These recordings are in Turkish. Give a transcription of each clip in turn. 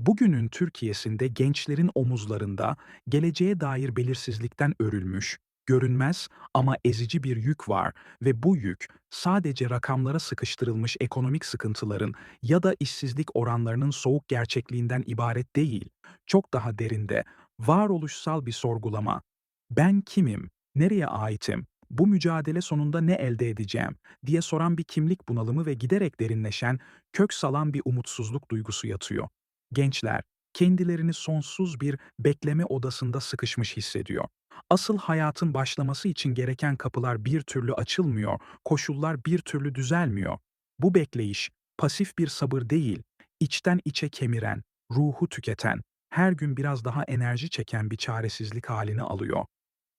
Bugünün Türkiye'sinde gençlerin omuzlarında geleceğe dair belirsizlikten örülmüş, görünmez ama ezici bir yük var ve bu yük sadece rakamlara sıkıştırılmış ekonomik sıkıntıların ya da işsizlik oranlarının soğuk gerçekliğinden ibaret değil, çok daha derinde, varoluşsal bir sorgulama. Ben kimim? Nereye aitim? Bu mücadele sonunda ne elde edeceğim diye soran bir kimlik bunalımı ve giderek derinleşen, kök salan bir umutsuzluk duygusu yatıyor. Gençler kendilerini sonsuz bir bekleme odasında sıkışmış hissediyor. Asıl hayatın başlaması için gereken kapılar bir türlü açılmıyor, koşullar bir türlü düzelmiyor. Bu bekleyiş pasif bir sabır değil, içten içe kemiren, ruhu tüketen, her gün biraz daha enerji çeken bir çaresizlik halini alıyor.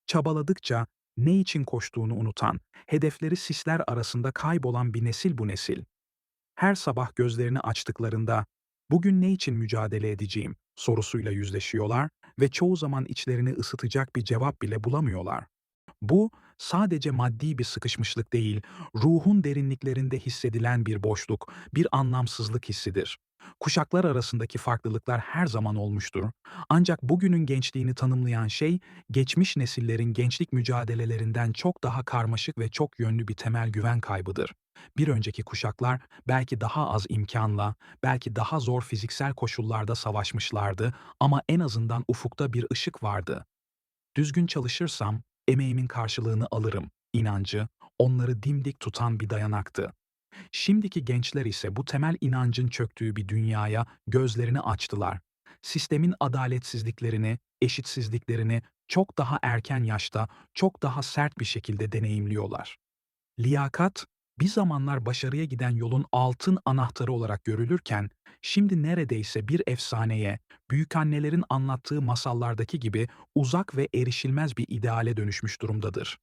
Çabaladıkça ne için koştuğunu unutan, hedefleri sisler arasında kaybolan bir nesil bu nesil. Her sabah gözlerini açtıklarında "Bugün ne için mücadele edeceğim?" sorusuyla yüzleşiyorlar ve çoğu zaman içlerini ısıtacak bir cevap bile bulamıyorlar. Bu sadece maddi bir sıkışmışlık değil, ruhun derinliklerinde hissedilen bir boşluk, bir anlamsızlık hissidir. Kuşaklar arasındaki farklılıklar her zaman olmuştur. Ancak bugünün gençliğini tanımlayan şey, geçmiş nesillerin gençlik mücadelelerinden çok daha karmaşık ve çok yönlü bir temel güven kaybıdır. Bir önceki kuşaklar belki daha az imkanla, belki daha zor fiziksel koşullarda savaşmışlardı ama en azından ufukta bir ışık vardı. Düzgün çalışırsam emeğimin karşılığını alırım inancı onları dimdik tutan bir dayanaktı. Şimdiki gençler ise bu temel inancın çöktüğü bir dünyaya gözlerini açtılar. Sistemin adaletsizliklerini, eşitsizliklerini çok daha erken yaşta, çok daha sert bir şekilde deneyimliyorlar. Liyakat, bir zamanlar başarıya giden yolun altın anahtarı olarak görülürken, şimdi neredeyse bir efsaneye, büyükannelerin anlattığı masallardaki gibi uzak ve erişilmez bir ideale dönüşmüş durumdadır.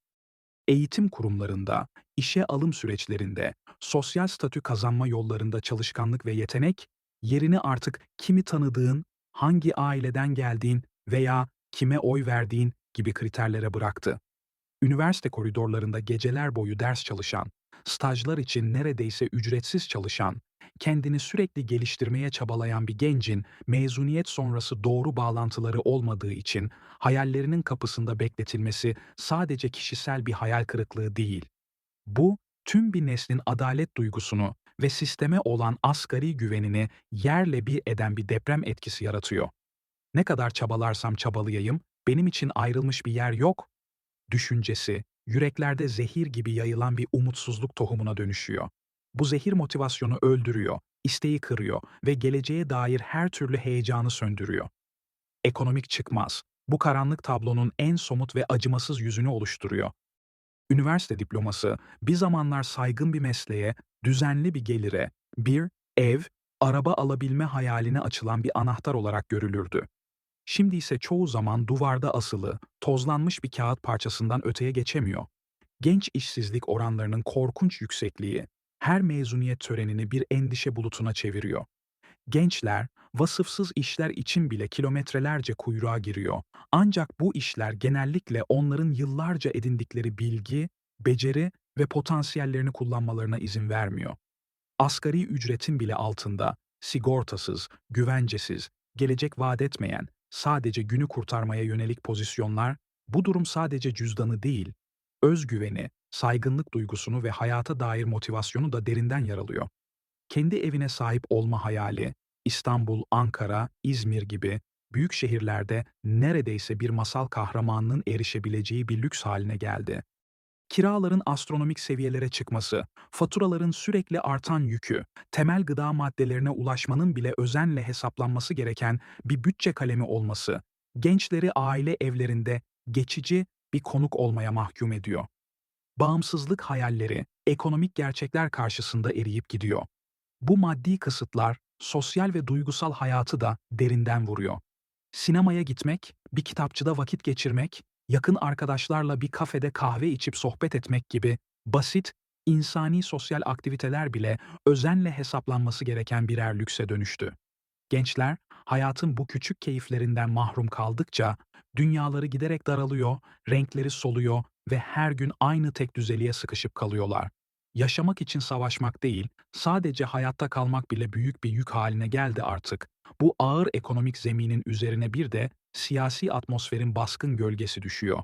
Eğitim kurumlarında, işe alım süreçlerinde, sosyal statü kazanma yollarında çalışkanlık ve yetenek, yerini artık kimi tanıdığın, hangi aileden geldiğin veya kime oy verdiğin gibi kriterlere bıraktı. Üniversite koridorlarında geceler boyu ders çalışan, stajlar için neredeyse ücretsiz çalışan, kendini sürekli geliştirmeye çabalayan bir gencin mezuniyet sonrası doğru bağlantıları olmadığı için hayallerinin kapısında bekletilmesi sadece kişisel bir hayal kırıklığı değil. Bu, tüm bir neslin adalet duygusunu ve sisteme olan asgari güvenini yerle bir eden bir deprem etkisi yaratıyor. Ne kadar çabalarsam çabalayayım, benim için ayrılmış bir yer yok, düşüncesi, yüreklerde zehir gibi yayılan bir umutsuzluk tohumuna dönüşüyor. Bu zehir motivasyonu öldürüyor, isteği kırıyor ve geleceğe dair her türlü heyecanı söndürüyor. Ekonomik çıkmaz, bu karanlık tablonun en somut ve acımasız yüzünü oluşturuyor. Üniversite diploması, bir zamanlar saygın bir mesleğe, düzenli bir gelire, bir ev, araba alabilme hayaline açılan bir anahtar olarak görülürdü. Şimdi ise çoğu zaman duvarda asılı, tozlanmış bir kağıt parçasından öteye geçemiyor. Genç işsizlik oranlarının korkunç yüksekliği, her mezuniyet törenini bir endişe bulutuna çeviriyor. Gençler, vasıfsız işler için bile kilometrelerce kuyruğa giriyor. Ancak bu işler genellikle onların yıllarca edindikleri bilgi, beceri ve potansiyellerini kullanmalarına izin vermiyor. Asgari ücretin bile altında, sigortasız, güvencesiz, gelecek vaat etmeyen, sadece günü kurtarmaya yönelik pozisyonlar, bu durum sadece cüzdanı değil, özgüveni, saygınlık duygusunu ve hayata dair motivasyonu da derinden yaralıyor. Kendi evine sahip olma hayali, İstanbul, Ankara, İzmir gibi büyük şehirlerde neredeyse bir masal kahramanının erişebileceği bir lüks haline geldi. Kiraların astronomik seviyelere çıkması, faturaların sürekli artan yükü, temel gıda maddelerine ulaşmanın bile özenle hesaplanması gereken bir bütçe kalemi olması, gençleri aile evlerinde geçici bir konuk olmaya mahkum ediyor. Bağımsızlık hayalleri, ekonomik gerçekler karşısında eriyip gidiyor. Bu maddi kısıtlar, sosyal ve duygusal hayatı da derinden vuruyor. Sinemaya gitmek, bir kitapçıda vakit geçirmek, yakın arkadaşlarla bir kafede kahve içip sohbet etmek gibi basit, insani sosyal aktiviteler bile özenle hesaplanması gereken birer lükse dönüştü. Gençler, hayatın bu küçük keyiflerinden mahrum kaldıkça dünyaları giderek daralıyor, renkleri soluyor ve her gün aynı tek düzeliğe sıkışıp kalıyorlar. Yaşamak için savaşmak değil, sadece hayatta kalmak bile büyük bir yük haline geldi artık. Bu ağır ekonomik zeminin üzerine bir de siyasi atmosferin baskın gölgesi düşüyor.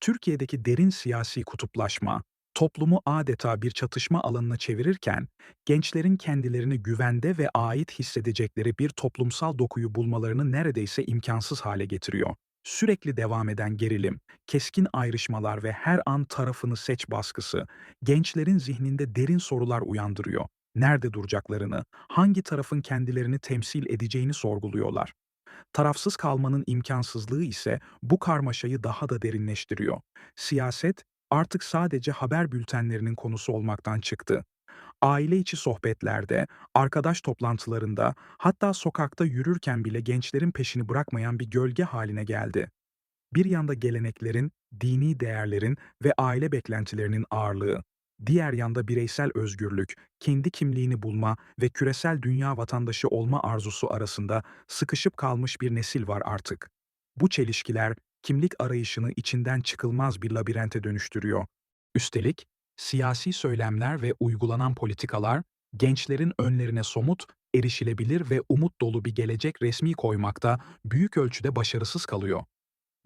Türkiye'deki derin siyasi kutuplaşma, toplumu adeta bir çatışma alanına çevirirken, gençlerin kendilerini güvende ve ait hissedecekleri bir toplumsal dokuyu bulmalarını neredeyse imkansız hale getiriyor. Sürekli devam eden gerilim, keskin ayrışmalar ve her an tarafını seç baskısı, gençlerin zihninde derin sorular uyandırıyor. Nerede duracaklarını, hangi tarafın kendilerini temsil edeceğini sorguluyorlar. Tarafsız kalmanın imkansızlığı ise bu karmaşayı daha da derinleştiriyor. Siyaset artık sadece haber bültenlerinin konusu olmaktan çıktı. Aile içi sohbetlerde, arkadaş toplantılarında, hatta sokakta yürürken bile gençlerin peşini bırakmayan bir gölge haline geldi. Bir yanda geleneklerin, dini değerlerin ve aile beklentilerinin ağırlığı, diğer yanda bireysel özgürlük, kendi kimliğini bulma ve küresel dünya vatandaşı olma arzusu arasında sıkışıp kalmış bir nesil var artık. Bu çelişkiler kimlik arayışını içinden çıkılmaz bir labirente dönüştürüyor. Üstelik siyasi söylemler ve uygulanan politikalar gençlerin önlerine somut, erişilebilir ve umut dolu bir gelecek resmi koymakta büyük ölçüde başarısız kalıyor.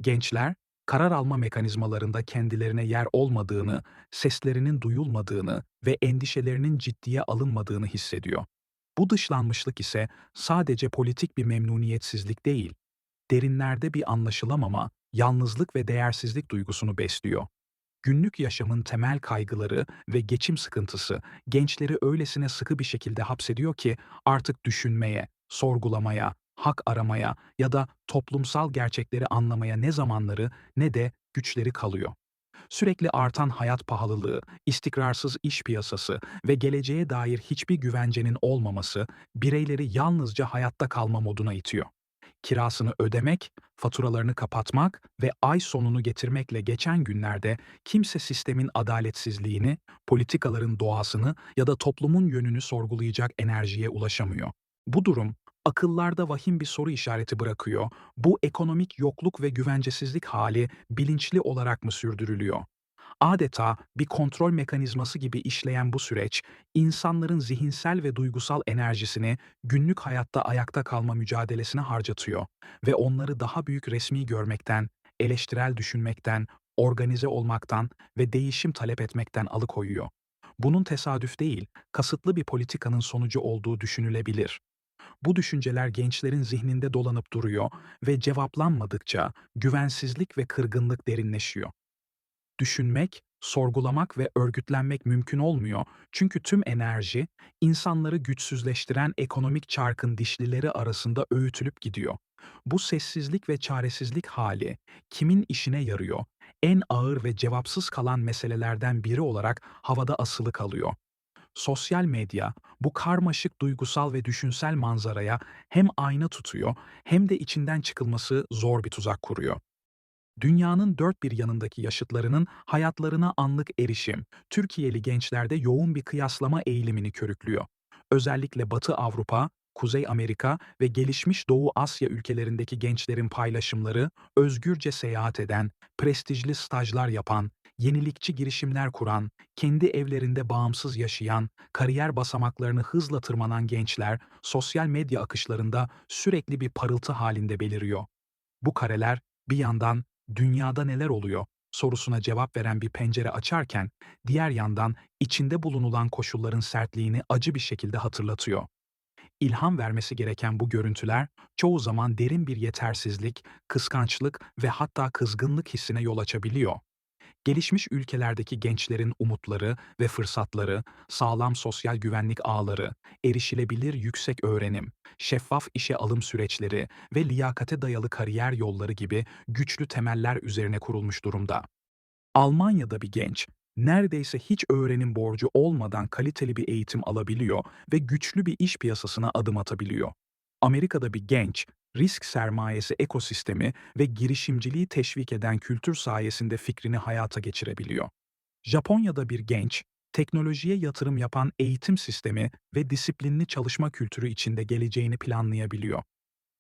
Gençler, karar alma mekanizmalarında kendilerine yer olmadığını, seslerinin duyulmadığını ve endişelerinin ciddiye alınmadığını hissediyor. Bu dışlanmışlık ise sadece politik bir memnuniyetsizlik değil, derinlerde bir anlaşılamama, yalnızlık ve değersizlik duygusunu besliyor. Günlük yaşamın temel kaygıları ve geçim sıkıntısı gençleri öylesine sıkı bir şekilde hapsediyor ki artık düşünmeye, sorgulamaya, hak aramaya ya da toplumsal gerçekleri anlamaya ne zamanları ne de güçleri kalıyor. Sürekli artan hayat pahalılığı, istikrarsız iş piyasası ve geleceğe dair hiçbir güvencenin olmaması bireyleri yalnızca hayatta kalma moduna itiyor kirasını ödemek, faturalarını kapatmak ve ay sonunu getirmekle geçen günlerde kimse sistemin adaletsizliğini, politikaların doğasını ya da toplumun yönünü sorgulayacak enerjiye ulaşamıyor. Bu durum akıllarda vahim bir soru işareti bırakıyor. Bu ekonomik yokluk ve güvencesizlik hali bilinçli olarak mı sürdürülüyor? Adeta bir kontrol mekanizması gibi işleyen bu süreç, insanların zihinsel ve duygusal enerjisini günlük hayatta ayakta kalma mücadelesine harcatıyor ve onları daha büyük resmi görmekten, eleştirel düşünmekten, organize olmaktan ve değişim talep etmekten alıkoyuyor. Bunun tesadüf değil, kasıtlı bir politikanın sonucu olduğu düşünülebilir. Bu düşünceler gençlerin zihninde dolanıp duruyor ve cevaplanmadıkça güvensizlik ve kırgınlık derinleşiyor düşünmek, sorgulamak ve örgütlenmek mümkün olmuyor. Çünkü tüm enerji, insanları güçsüzleştiren ekonomik çarkın dişlileri arasında öğütülüp gidiyor. Bu sessizlik ve çaresizlik hali kimin işine yarıyor? En ağır ve cevapsız kalan meselelerden biri olarak havada asılı kalıyor. Sosyal medya bu karmaşık duygusal ve düşünsel manzaraya hem ayna tutuyor hem de içinden çıkılması zor bir tuzak kuruyor dünyanın dört bir yanındaki yaşıtlarının hayatlarına anlık erişim, Türkiye'li gençlerde yoğun bir kıyaslama eğilimini körüklüyor. Özellikle Batı Avrupa, Kuzey Amerika ve gelişmiş Doğu Asya ülkelerindeki gençlerin paylaşımları, özgürce seyahat eden, prestijli stajlar yapan, yenilikçi girişimler kuran, kendi evlerinde bağımsız yaşayan, kariyer basamaklarını hızla tırmanan gençler, sosyal medya akışlarında sürekli bir parıltı halinde beliriyor. Bu kareler bir yandan dünyada neler oluyor sorusuna cevap veren bir pencere açarken, diğer yandan içinde bulunulan koşulların sertliğini acı bir şekilde hatırlatıyor. İlham vermesi gereken bu görüntüler çoğu zaman derin bir yetersizlik, kıskançlık ve hatta kızgınlık hissine yol açabiliyor. Gelişmiş ülkelerdeki gençlerin umutları ve fırsatları, sağlam sosyal güvenlik ağları, erişilebilir yüksek öğrenim, şeffaf işe alım süreçleri ve liyakate dayalı kariyer yolları gibi güçlü temeller üzerine kurulmuş durumda. Almanya'da bir genç, neredeyse hiç öğrenim borcu olmadan kaliteli bir eğitim alabiliyor ve güçlü bir iş piyasasına adım atabiliyor. Amerika'da bir genç, risk sermayesi ekosistemi ve girişimciliği teşvik eden kültür sayesinde fikrini hayata geçirebiliyor. Japonya'da bir genç, teknolojiye yatırım yapan eğitim sistemi ve disiplinli çalışma kültürü içinde geleceğini planlayabiliyor.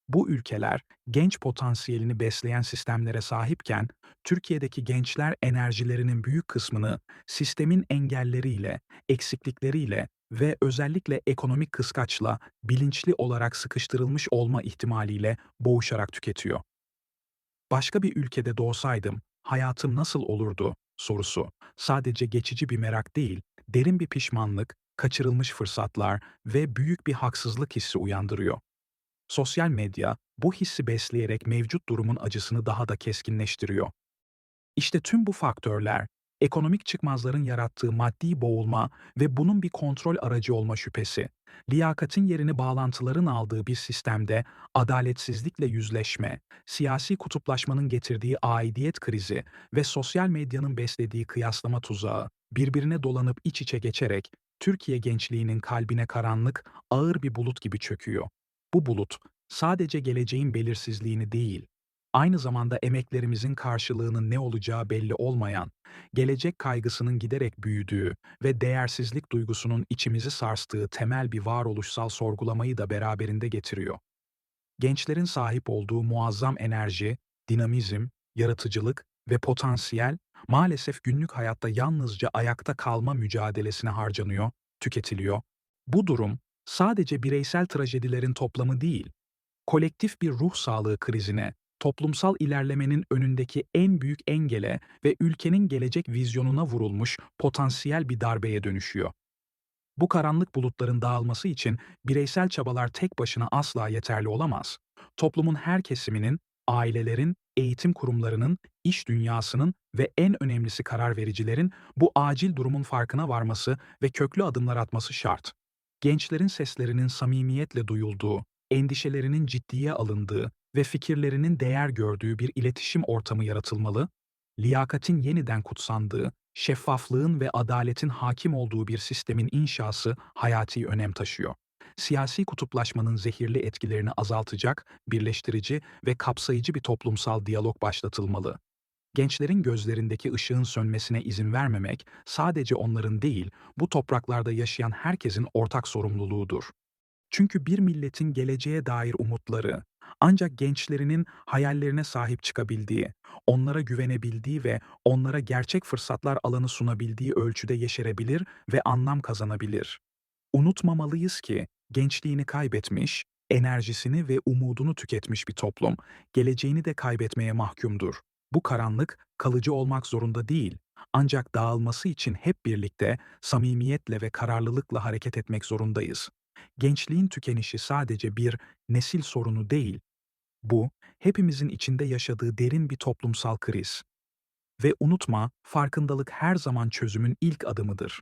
Bu ülkeler genç potansiyelini besleyen sistemlere sahipken Türkiye'deki gençler enerjilerinin büyük kısmını sistemin engelleriyle, eksiklikleriyle ve özellikle ekonomik kıskaçla bilinçli olarak sıkıştırılmış olma ihtimaliyle boğuşarak tüketiyor. Başka bir ülkede doğsaydım hayatım nasıl olurdu sorusu sadece geçici bir merak değil, derin bir pişmanlık, kaçırılmış fırsatlar ve büyük bir haksızlık hissi uyandırıyor. Sosyal medya bu hissi besleyerek mevcut durumun acısını daha da keskinleştiriyor. İşte tüm bu faktörler, ekonomik çıkmazların yarattığı maddi boğulma ve bunun bir kontrol aracı olma şüphesi, liyakatin yerini bağlantıların aldığı bir sistemde adaletsizlikle yüzleşme, siyasi kutuplaşmanın getirdiği aidiyet krizi ve sosyal medyanın beslediği kıyaslama tuzağı, birbirine dolanıp iç içe geçerek Türkiye gençliğinin kalbine karanlık, ağır bir bulut gibi çöküyor. Bu bulut, sadece geleceğin belirsizliğini değil, aynı zamanda emeklerimizin karşılığının ne olacağı belli olmayan, gelecek kaygısının giderek büyüdüğü ve değersizlik duygusunun içimizi sarstığı temel bir varoluşsal sorgulamayı da beraberinde getiriyor. Gençlerin sahip olduğu muazzam enerji, dinamizm, yaratıcılık ve potansiyel maalesef günlük hayatta yalnızca ayakta kalma mücadelesine harcanıyor, tüketiliyor. Bu durum sadece bireysel trajedilerin toplamı değil, kolektif bir ruh sağlığı krizine, toplumsal ilerlemenin önündeki en büyük engele ve ülkenin gelecek vizyonuna vurulmuş potansiyel bir darbeye dönüşüyor. Bu karanlık bulutların dağılması için bireysel çabalar tek başına asla yeterli olamaz. Toplumun her kesiminin, ailelerin, eğitim kurumlarının, iş dünyasının ve en önemlisi karar vericilerin bu acil durumun farkına varması ve köklü adımlar atması şart. Gençlerin seslerinin samimiyetle duyulduğu, endişelerinin ciddiye alındığı ve fikirlerinin değer gördüğü bir iletişim ortamı yaratılmalı, liyakatin yeniden kutsandığı, şeffaflığın ve adaletin hakim olduğu bir sistemin inşası hayati önem taşıyor. Siyasi kutuplaşmanın zehirli etkilerini azaltacak, birleştirici ve kapsayıcı bir toplumsal diyalog başlatılmalı. Gençlerin gözlerindeki ışığın sönmesine izin vermemek sadece onların değil, bu topraklarda yaşayan herkesin ortak sorumluluğudur. Çünkü bir milletin geleceğe dair umutları ancak gençlerinin hayallerine sahip çıkabildiği, onlara güvenebildiği ve onlara gerçek fırsatlar alanı sunabildiği ölçüde yeşerebilir ve anlam kazanabilir. Unutmamalıyız ki gençliğini kaybetmiş, enerjisini ve umudunu tüketmiş bir toplum geleceğini de kaybetmeye mahkumdur. Bu karanlık kalıcı olmak zorunda değil, ancak dağılması için hep birlikte samimiyetle ve kararlılıkla hareket etmek zorundayız. Gençliğin tükenişi sadece bir nesil sorunu değil, bu hepimizin içinde yaşadığı derin bir toplumsal kriz. Ve unutma, farkındalık her zaman çözümün ilk adımıdır.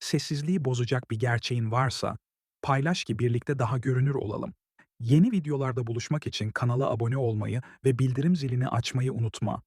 Sessizliği bozacak bir gerçeğin varsa, paylaş ki birlikte daha görünür olalım. Yeni videolarda buluşmak için kanala abone olmayı ve bildirim zilini açmayı unutma.